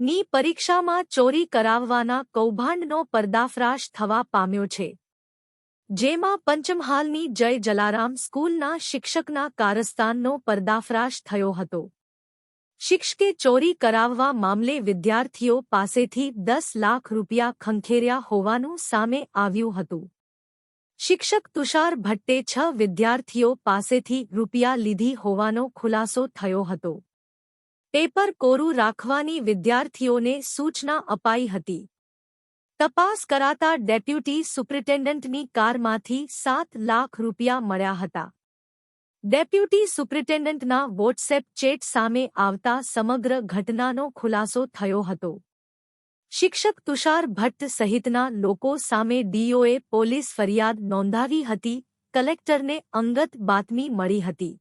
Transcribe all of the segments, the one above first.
ની પરીક્ષામાં ચોરી કરાવવાના કૌભાંડનો પર્દાફાશ થવા પામ્યો છે. જેમાં પંચમહાલની જય જલારામ સ્કૂલના શિક્ષકના કારસ્તાનનો પર્દાફાશ થયો હતો. શિક્ષકે ચોરી કરાવવા મામલે વિદ્યાર્થીઓ પાસેથી દસ લાખ રૂપિયા ખંખેર્યા હોવાનું સામે આવ્યું હતું. શિક્ષક તુષાર ભટ્ટે છ વિદ્યાર્થીઓ પાસેથી રૂપિયા લીધી હોવાનો ખુલાસો થયો હતો. પેપર કોરું રાખવાની વિદ્યાર્થીઓને સૂચના અપાઈ હતી. તપાસ કરાતા ડેપ્યુટી સુપ્રિન્ટેન્ડન્ટની કારમાંથી સાત લાખ રૂપિયા મળ્યા હતા. ડેપ્યુટી સુપ્રિન્ટેન્ડન્ટના વોટ્સએપ ચેટ સામે આવતા સમગ્ર ઘટનાનો ખુલાસો થયો હતો. શિક્ષક તુષાર ભટ્ટ સહિતના લોકો સામે ડીઓએ પોલીસ ફરિયાદ નોંધાવી હતી, કલેક્ટરને અંગત બાતમી મળી હતી.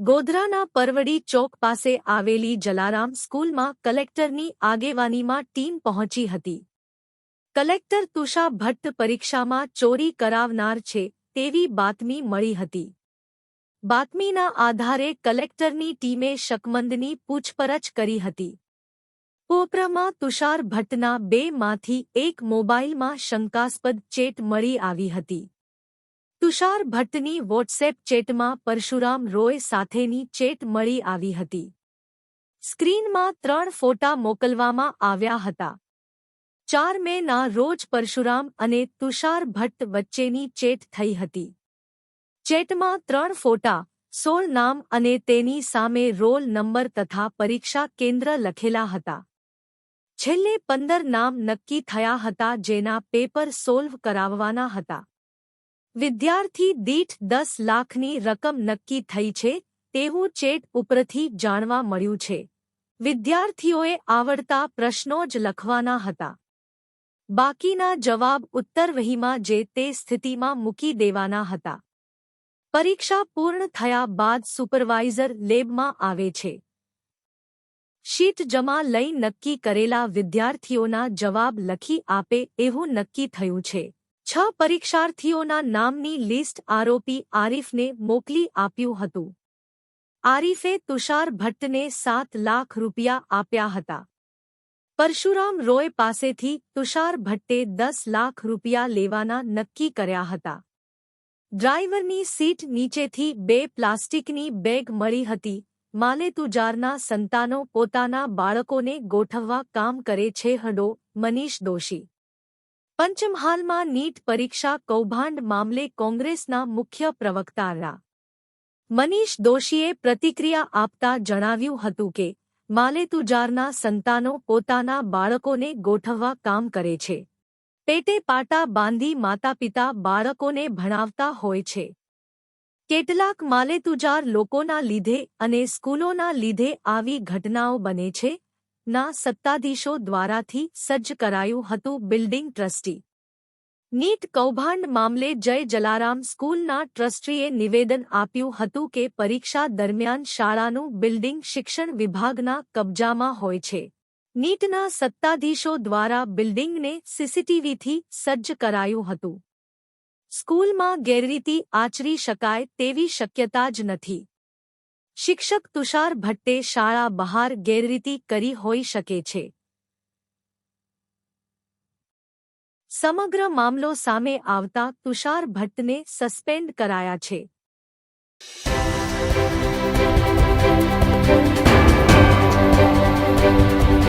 ગોધરાના પરવડી ચોક પાસે આવેલી જલારામ સ્કૂલમાં કલેક્ટરની આગેવાનીમાં ટીમ પહોંચી હતી. કલેક્ટર તુષા ભટ્ટ પરીક્ષામાં ચોરી કરાવનાર છે તેવી બાતમી મળી હતી. બાતમીના આધારે કલેક્ટરની ટીમે શકમંદની પૂછપરછ કરી હતી. પોપરામાં તુષાર ભટ્ટના બેમાંથી એક મોબાઈલમાં શંકાસ્પદ ચેટ મળી આવી હતી. તુષાર ભટ્ટની વોટ્સએપ ચેટમાં પરશુરામ રોય સાથેની ચેટ મળી આવી હતી. સ્ક્રીનમાં ત્રણ ફોટા મોકલવામાં આવ્યા હતા. ચાર મેના રોજ પરશુરામ અને તુષાર ભટ્ટ વચ્ચેની ચેટ થઈ હતી. ચેટમાં ત્રણ ફોટા, સોળ નામ અને તેની સામે રોલ નંબર તથા પરીક્ષા કેન્દ્ર લખેલા હતા. છેલ્લે પંદર નામ નક્કી થયા હતા જેના પેપર સોલ્વ કરાવવાના હતા. વિદ્યાર્થી દીઠ દસ લાખની રકમ નક્કી થઈ છે, તેવું ચેટ ઉપરથી જાણવા મળ્યું છે. વિદ્યાર્થીઓએ આવડતા પ્રશ્નો જ લખવાના હતા. બાકીના જવાબ ઉત્તરવહીમાં જે તે સ્થિતિમાં મૂકી દેવાના હતા. પરીક્ષા પૂર્ણ થયા બાદ સુપરવાઇઝર લેબમાં આવે છે. શીટ જમા લઈ નક્કી કરેલા વિદ્યાર્થીઓના જવાબ લખી આપે એવું નક્કી થયું છે. છ પરીક્ષાર્થીઓના નામની લિસ્ટ આરોપી આરીફને મોકલી આપ્યું હતું. આરીફે તુષાર ભટ્ટને સાત લાખ રૂપિયા આપ્યા હતા. પરશુરામ રોય પાસેથી તુષાર ભટ્ટે દસ લાખ રૂપિયા લેવાના નક્કી કર્યા હતા. ડ્રાઈવરની સીટ નીચેથી બે પ્લાસ્ટિકની બેગ મળી હતી. માલેતુજારના સંતાનો પોતાના બાળકોને ગોઠવવા કામ કરે છે, હડો, મનીષ દોશી. પંચમહાલમાં નીટ પરીક્ષા કૌભાંડ મામલે કોંગ્રેસના મુખ્ય પ્રવક્તા રા મનીષ દોશીએ પ્રતિક્રિયા આપતા જણાવ્યું હતું કે, માલેતુજારના સંતાનો પોતાના બાળકોને ગોઠવવા કામ કરે છે. પેટે પાટા બાંધી માતાપિતા બાળકોને ભણાવતા હોય છે. કેટલાક માલેતુજાર લોકોના લીધે અને સ્કૂલોના લીધે આવી ઘટનાઓ બને છે ના સત્તાધીશો દ્વારાથી સજ્જ કરાયું હતું બિલ્ડિંગ ટ્રસ્ટી. નીટ કૌભાંડ મામલે જય જલારામ સ્કૂલના ટ્રસ્ટીએ નિવેદન આપ્યું હતું કે પરીક્ષા દરમિયાન શાળાનું બિલ્ડિંગ શિક્ષણ વિભાગના કબજામાં હોય છે. નીટના સત્તાધીશો દ્વારા બિલ્ડિંગને સીસીટીવીથી સજ્જ કરાયું હતું. સ્કૂલમાં ગેરરીતિ આચરી શકાય તેવી શક્યતા જ નથી. શિક્ષક તુષાર ભટ્ટે શાળા બહાર ગેરરીતિ કરી હોઈ શકે છે. સમગ્ર મામલો સામે આવતા તુષાર ભટ્ટને સસ્પેન્ડ કરાયા છે.